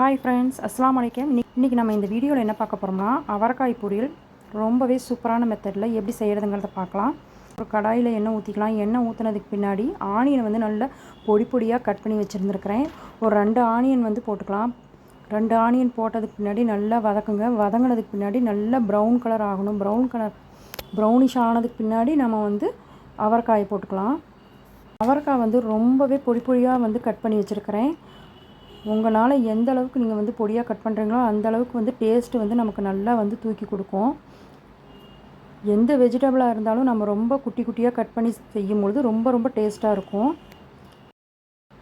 Hi friends அஸ்லாம் வலைக்கம் இன்றைக்கி நம்ம இந்த வீடியோவில் என்ன பார்க்க போகிறோம்னா அவரைக்காய் பொரியல் ரொம்பவே சூப்பரான மெத்தடில் எப்படி செய்கிறதுங்கிறத பார்க்கலாம். ஒரு கடாயில் எண்ணெய் ஊற்றிக்கலாம் எண்ணெய் ஊற்றுனதுக்கு பின்னாடி ஆனியனை வந்து நல்லா பொடி பொடியாக கட் பண்ணி வச்சுருந்துருக்கிறேன். ஒரு ரெண்டு ஆனியன் வந்து போட்டுக்கலாம். ரெண்டு ஆனியன் போட்டதுக்கு பின்னாடி நல்லா வதக்குங்க. வதங்கினதுக்கு பின்னாடி நல்லா ப்ரௌன் கலர் ஆகணும். ப்ரௌன் கலர் ப்ரௌனிஷ் ஆனதுக்கு பின்னாடி நம்ம வந்து அவரைக்காயை போட்டுக்கலாம். அவரைக்காய் வந்து ரொம்பவே பொடி பொடியாக வந்து கட் பண்ணி வச்சுருக்கிறேன். உங்களால் எந்த அளவுக்கு நீங்கள் வந்து பொடியாக கட் பண்ணுறீங்களோ அந்த அளவுக்கு வந்து டேஸ்ட்டு வந்து நமக்கு நல்லா வந்து தூக்கி கொடுக்கும். எந்த வெஜிடபிளாக இருந்தாலும் நம்ம ரொம்ப குட்டி குட்டியாக கட் பண்ணி செய்யும்பொழுது ரொம்ப ரொம்ப டேஸ்ட்டாக இருக்கும்.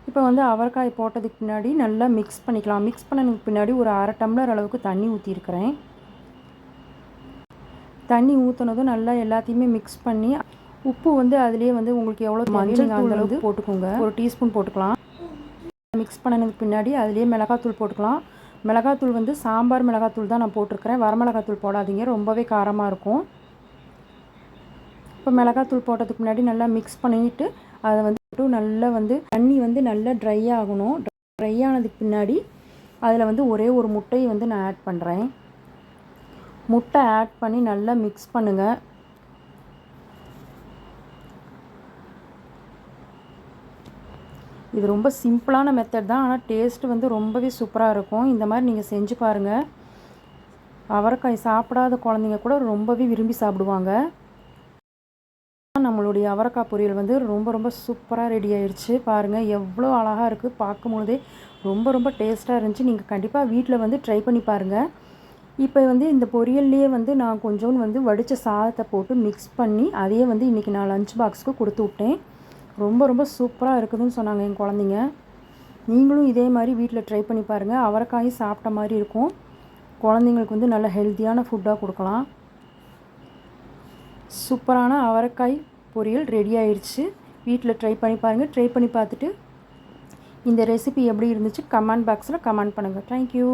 இப்போ வந்து அவரைக்காய் போட்டதுக்கு பின்னாடி நல்லா மிக்ஸ் பண்ணிக்கலாம். மிக்ஸ் பண்ணதுக்கு பின்னாடி ஒரு அரை டம்ளர் அளவுக்கு தண்ணி ஊற்றிருக்கிறேன் தண்ணி ஊற்றினதும் நல்லா எல்லாத்தையுமே மிக்ஸ் பண்ணி உப்பு வந்து அதுலேயே வந்து உங்களுக்கு எவ்வளோ மஞ்சள் தூள் அளவுக்கு போட்டுக்கோங்க. ஒரு டீஸ்பூன் போட்டுக்கலாம். மிக்ஸ் பண்ணினதுக்கு பின்னாடி அதுலேயே மிளகாத்தூள் போட்டுக்கலாம். மிளகாத்தூள் வந்து சாம்பார் மிளகாத்தூள் தான் நான் போட்டிருக்கிறேன். வரமிளகாத்தூள் போடாதீங்க. ரொம்பவே காரமாக இருக்கும். இப்போ மிளகாத்தூள் போட்டதுக்கு முன்னாடி நல்லா மிக்ஸ் பண்ணிவிட்டு அதை வந்து நல்லா வந்து தண்ணி வந்து நல்லா ட்ரை ஆகணும். ட்ரை ஆனதுக்கு பின்னாடி அதில் வந்து ஒரே ஒரு முட்டையை வந்து நான் ஆட் பண்ணுறேன் முட்டை ஆட் பண்ணி நல்லா மிக்ஸ் பண்ணுங்கள் இது ரொம்ப சிம்பிளான மெத்தட் தான் ஆனால் டேஸ்ட்டு வந்து ரொம்பவே சூப்பராக இருக்கும். இந்த மாதிரி நீங்கள் செஞ்சு பாருங்கள் அவரைக்காய் சாப்பிடாத குழந்தைங்க கூட ரொம்பவே விரும்பி சாப்பிடுவாங்க. நம்மளுடைய அவரைக்காய் பொரியல் வந்து ரொம்ப ரொம்ப சூப்பராக ரெடி ஆயிடுச்சு பாருங்கள் எவ்வளோ அழகாக இருக்குது பார்க்கும்பொழுதே. ரொம்ப ரொம்ப டேஸ்ட்டாக இருந்துச்சு. நீங்கள் கண்டிப்பாக வீட்டில் வந்து ட்ரை பண்ணி பாருங்கள் இப்போ வந்து இந்த பொரியல்லையே வந்து நான் கொஞ்சோண்டு வந்து வடித்த சாதத்தை போட்டு மிக்ஸ் பண்ணி அதையே வந்து இன்றைக்கி நான் லஞ்ச் பாக்ஸுக்கு கொடுத்து விட்டேன். ரொம்ப ரொம்ப சூப்பராக இருக்குதுன்னு சொன்னாங்க என் குழந்தைங்க. நீங்களும் இதே மாதிரி வீட்டில் ட்ரை பண்ணி பாருங்கள் அவரைக்காயும் சாப்பிட்ட மாதிரி இருக்கும். குழந்தைங்களுக்கு வந்து நல்ல ஹெல்த்தியான ஃபுட்டாக கொடுக்கலாம். சூப்பரான அவரைக்காய் பொரியல் ரெடி ஆயிடுச்சு வீட்டில் ட்ரை பண்ணி பாருங்கள் ட்ரை பண்ணி பார்த்துட்டு இந்த ரெசிபி எப்படி இருந்துச்சு? கமெண்ட் பாக்ஸில் கமெண்ட் பண்ணுங்கள் தேங்க்யூ